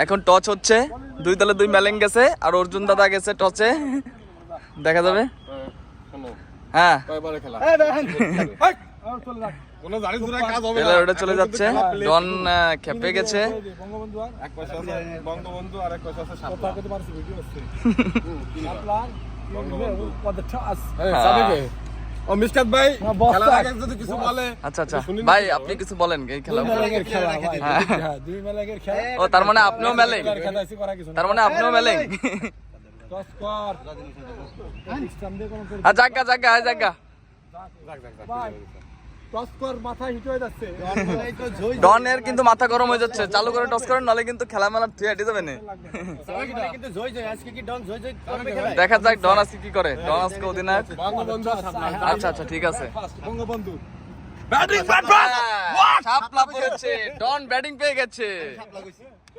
এখন টচ হচ্ছে দুই দলে দুই মেলেন গেছে আর অর্জুন দাদা গেছে টচে দেখা যাবে হ্যাঁ ওটা চলে যাচ্ছে ডন খেপে গেছে বঙ্গবন্ধু আর এক পয়সা আছে বঙ্গবন্ধু আর এক পয়সা আছে কথা সাপলা কত মারছে ভিডিও আছে কি নাম? আপনার বঙ্গবন্ধু। what the toss এই, সাদিকে। ও মিসকাত ভাই না, বস্তা। খেলার আগে যদি কিছু বলে আচ্ছা আচ্ছা শুনি না ভাই তো। আপনি কিছু বলেন এই খেলা দুই মেলাগের খেলা ভাই হ্যাঁ। হ্যাঁ, দুই মেলাগের খেলা ও তার মানে আপনিও মেলেন এবার খেলাইছি করা কিছু না তার মানে আপনিও মেলেন টস কর সিস্টেম দিয়ে কোন আর জাগা জাগা জাগা হয়ে ডনের কিন্তু মাথা গরম হয়ে যাচ্ছে। চালু করে টস করেন নালে কিন্তু খেলা মেলা হেঁটে যাবে দেখা যাক। ডন আজকে কি করে। ডন আজকে অধিনায়ক। সাপলা আচ্ছা আচ্ছা ঠিক আছে। বঙ্গবন্ধু। শাপলা পড়েছে। ডন ব্যাটিং পেয়ে গেছে।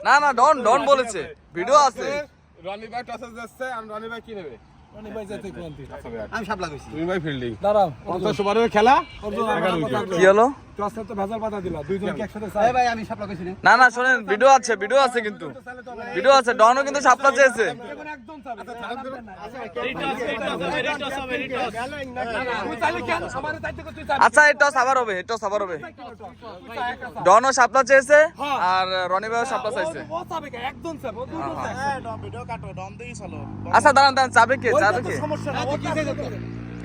না না ডন ডন বলেছে। ভিডিও আছে। রনি ভাই টসে যাচ্ছে আর রনি ভাই কি নেবে? রনি ভাই যাইতে কোনটি আমি সাপলা কইছি। তুমি ভাই ফিল্ডিং। দাঁড়াও। পঞ্চাশ ওভারের খেলা অর্জুন এগারো আমার উইকেট। কথা কি হলো? টসে তো ভেজাল পাতা দিলা দুইজন একসাথে চাই। ভাই আমি সাপলা কইছি না না শোনেন ভিডিও আছে ভিডিও আছে কিন্তু। ভিডিও আছে ডনও কিন্তু সাপলা চেয়েছে। একদম আচ্ছা এটা আবার হবে এটা আবার হবে ডনও শাপলা চেয়েছে আর রনি ভাইও শাপলা চাইছে একদম আচ্ছা দাঁড়ান দাঁড়ান চাবে কে চাবে কে?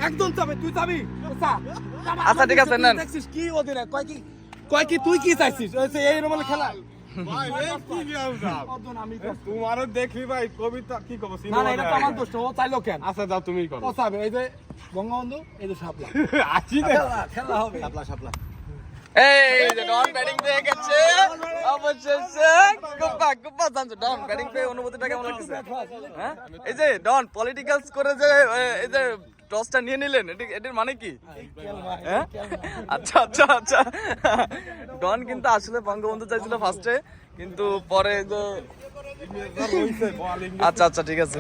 একদম চাবে তুই চাবি আচ্ছা, ঠিক আছে, নেন। কি ওদের কয় কি কয় কি তুই কি চাইছিস এই রকমের খেলা ভাই এই কি গেম দাও অর্জুন আমি তো- তোমারও দেখি ভাই কবিতা কি কব না না এটা তো আমার দোষ ও চাইলো কেন? আচ্ছা যাও তুমি করো। ও চাবে এই যে বঙ্গবন্ধু এই যে শাপলা। আছি খেলা হবে। শাপলা শাপলা। এই যে ডন ব্যাটিং পেয়ে গেছে। অবশেষে গুপ্পা গুপ্পা জানছো ডন ব্যাটিং পেয়ে অনুভূতিটা কেমন লাগছে? হ্যাঁ? এই যে ডন পলিটিক্যালস করে যে এই যে টসটা নিয়ে নিলেন এটি- এটির মানে কি? হ্যাঁ? আচ্ছা আচ্ছা আচ্ছা। ডন কিন্তু আসলে বঙ্গবন্ধু চাইছিল ফার্স্টে কিন্তু পরে তো আচ্ছা আচ্ছা ঠিক আছে।